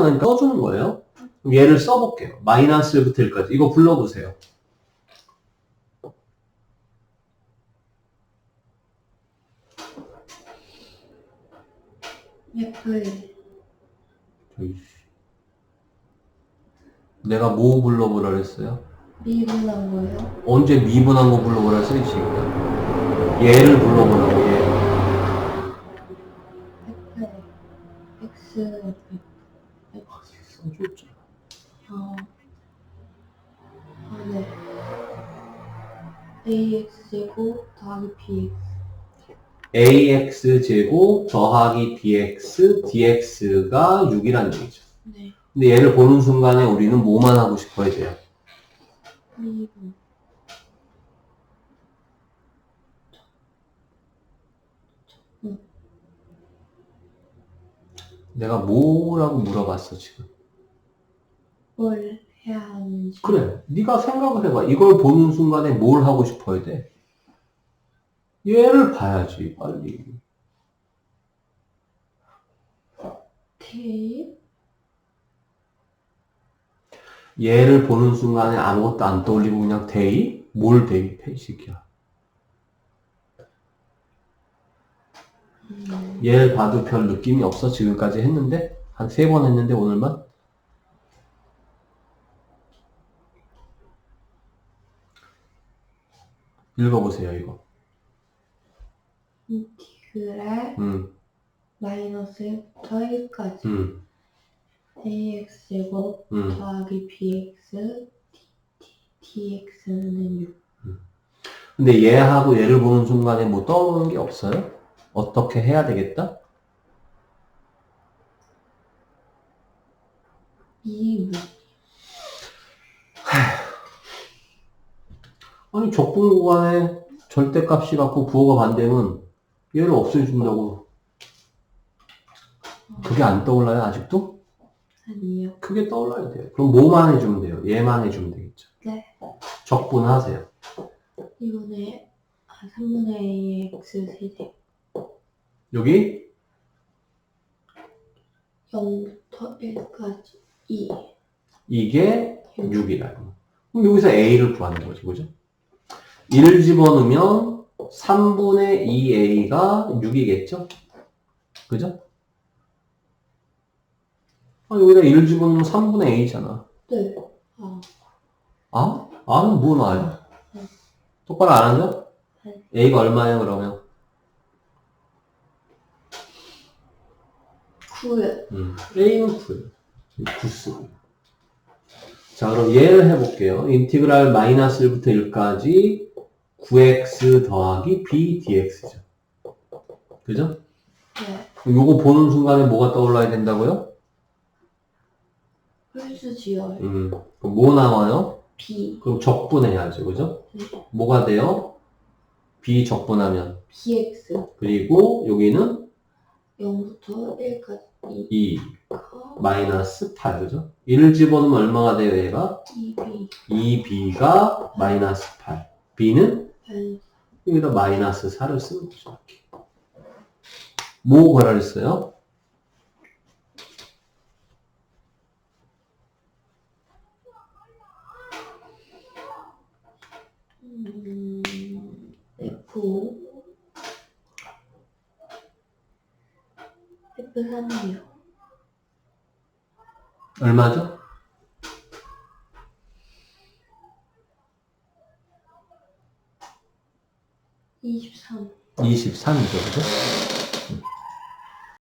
그러니까 써주는 거예요. 그럼 얘를 써볼게요. 마이너스 1부터 1까지. 이거 불러보세요. 저이씨. 내가 뭐 불러보라 그랬어요? 미분한 거예요? 언제 미분한 거 불러보라 했어요, 지금? 얘를 불러보라고, 얘. F X 아, 써줬잖아. 어. 아, 네. AX 제곱 더하기 BX ax 제곱 더하기 bx dx가 6이란 얘기죠. 네. 근데 얘를 보는 순간에 우리는 뭐만 하고 싶어야 돼요? 미분 내가 뭐라고 물어봤어, 지금? 뭘 해야 하는지 그래. 네가 생각을 해봐. 이걸 보는 순간에 뭘 하고 싶어야 돼? 얘를 봐야지, 빨리. 대입 얘를 보는 순간에 아무것도 안 떠올리고 그냥 대입? 뭘 대입해, 이 새끼야. 음, 얘를 봐도 별 느낌이 없어, 지금까지 했는데? 한 세 번 했는데, 오늘만? 읽어보세요, 이거. 인티그랄 음, 마이너스 1부터 1까지 음, AX 제곱 음. 더하기 BX DX는 6 근데 얘하고 얘를 보는 순간에 뭐 떠오르는 게 없어요? 어떻게 해야 되겠다? 미분 아니 적분 구간에 절대값이 갖고 부호가 반대면 얘를 없애준다고. 그게 안 떠올라요 아직도? 아니요. 그게 떠올라야 돼요. 그럼 뭐만 해주면 돼요? 얘만 해주면 되겠죠. 네. 적분하세요. 이번에 아, 3분의 X 세제 여기? 0부터 1까지. 2 이게 6이라 그럼 여기서 a를 구하는 거지 그죠? 1을 집어넣으면 3분의 2a가 6이겠죠? 그죠? 아, 여기다 1을 집어넣으면 3분의 a잖아 네 아, 아? 아는 뭐 나요? 네. 똑바로 안 하죠? 네. a가 얼마예요 그러면? 9요 음, a는 9예요 9 쓰고 자 그럼 얘를 해볼게요 인티그랄 마이너스 1부터 1까지 9x 더하기 b dx죠 그죠? 네 요거 보는 순간에 뭐가 떠올라야 된다고요? 홀수 지어요 음, 그럼 뭐 나와요? B 그럼 적분해야죠 그죠? 네. 뭐가 돼요? b 적분하면 BX 그리고 여기는 0부터 1까지 2 2 마이너스 8, 그죠? 1을 집어넣으면 얼마가 돼요, 얘가? 2B 2b가 마이너스 8. b는 별 여기다 마이너스 4를 쓰는 거죠, 이렇게. 뭐 구하라 그랬어요? 음, F F3이요 얼마죠? 이십삼 23이죠, 그죠?